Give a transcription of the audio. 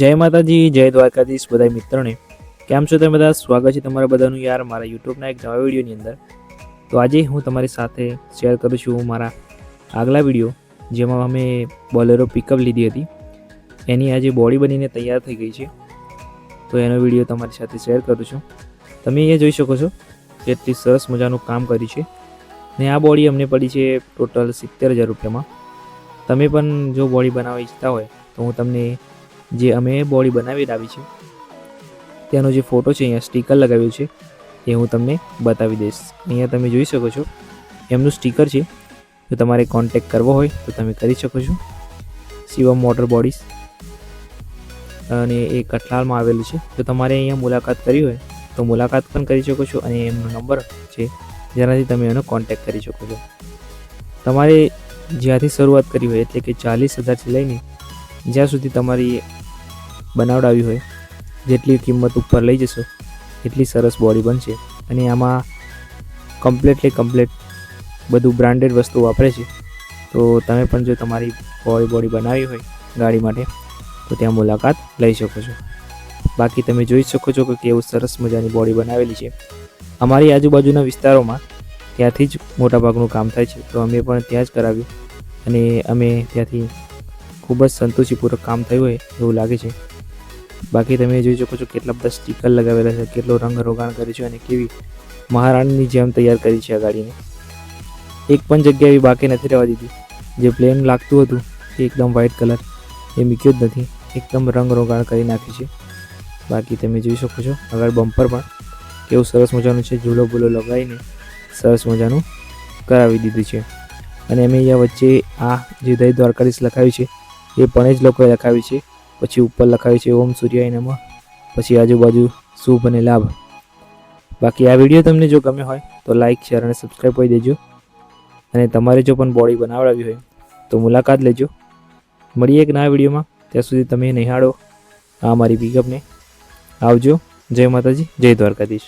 જય માતાજી, જય દ્વારકાધીશ બધા મિત્રોને. કેમ છો તમે બધા? સ્વાગત છે તમારા બધાનું યાર મારા યુટ્યુબના એક નવા વિડીયોની અંદર. તો આજે હું તમારી સાથે શેર કરું છું મારા આગલા વીડિયો, જેમાં અમે બોલેરો પિકઅપ લીધી હતી. એની આજે બોડી બનીને તૈયાર થઈ ગઈ છે. તો એનો વીડિયો તમારી સાથે શેર કરું છું. તમે અહીંયા જોઈ શકો છો, કેટલી સરસ મજાનું કામ કર્યું છે. ને આ બોડી અમને પડી છે ટોટલ સિત્તેર હજાર રૂપિયામાં. તમે પણ જો બોડી બનાવવા ઈચ્છતા હોય, તો હું તમને જે અમે બોડી બનાવી લાવી છે. તેનો જે ફોટો છે, અહીંયા સ્ટીકર લગાવ્યું છે, એ હું તમને બતાવી દઈશ. અહીંયા તમે જોઈ શકો છો, એમનું સ્ટીકર છે. જો તમારે કોન્ટેક કરવો હોય, તો તમે કરી શકો છો. શિવમ મોટર બોડીઝ અને એ કઠલાલમાં આવેલું છે. જો તમારે અહીંયા મુલાકાત કરવી હોય, તો મુલાકાત પણ કરી શકો છો અને એમનો નંબર છે, જેનાથી તમે એનો કોન્ટેક કરી શકો છો. તમારે જ્યાંથી શરૂઆત કરી હોય, એટલે કે ચાલીસ હજારથી લઈને જ્યાં સુધી તમારી બનાવડાવી હોય, જેટલી કિંમત ઉપર લઈ જશો, એટલી સરસ બોડી બનશે. અને આમાં કમ્પ્લેટલી કમ્પ્લેટ બધું બ્રાન્ડેડ વસ્તુ વાપરે છે. તો તમે પણ જો તમારી બોડી બોડી બનાવી હોય ગાડી માટે, તો ત્યાં મુલાકાત લઈ શકો છો. બાકી તમે જોઈ શકો છો કે કેવું સરસ મજાની બોડી બનાવેલી છે. અમારી આજુબાજુના વિસ્તારોમાં ત્યાંથી જ મોટાભાગનું કામ થાય છે. તો અમે પણ ત્યાં જ કરાવ્યું. અને અમે ત્યાંથી ખૂબ જ સંતોષીપૂર્વક કામ થયું હોય એવું લાગે છે. બાકી તમે જોઈ શકો છો કેટલા બધા સ્ટીકર લગાવેલા છે, કેટલો રંગ રોગાણ કર્યું છે અને કેવી મહારાણીની જેમ તૈયાર કરી છે આ ગાડીને. એક પણ જગ્યા એવી બાકી નથી રહેવા દીધી. જે પ્લેન લાગતું હતું એ એકદમ વ્હાઇટ કલર એ મૂક્યો જ નથી, એકદમ રંગ રોગાણ કરી નાખ્યું છે. બાકી તમે જોઈ શકો છો આગળ બમ્પર પણ કેવું સરસ મજાનું છે, ઝૂલો ભૂલો લગાવીને સરસ મજાનું કરાવી દીધું છે. અને અમે અહીંયા વચ્ચે આ જે દહીં દ્વારકાધીશ લખાવ્યું છે, એ પણ જ લોકોએ લખાવ્યું છે. પછી ઉપર લખાવ્યું છે, ઓમ સૂર્યાય નમઃ. પછી આજુબાજુ શુભ અને લાભ. બાકી આ વીડિયો તમને જો ગમ્યો હોય, તો લાઇક શેર અને સબસ્ક્રાઈબ કરી દેજો. અને તમારે જો પણ બોડી બનાવડાવી હોય, તો મુલાકાત લેજો. મળીએ એક નવા વિડીયોમાં. ત્યાં સુધી તમે નિહાળો. આ મારી પિકઅપને આવજો. જય માતાજી. જય દ્વારકાધીશ.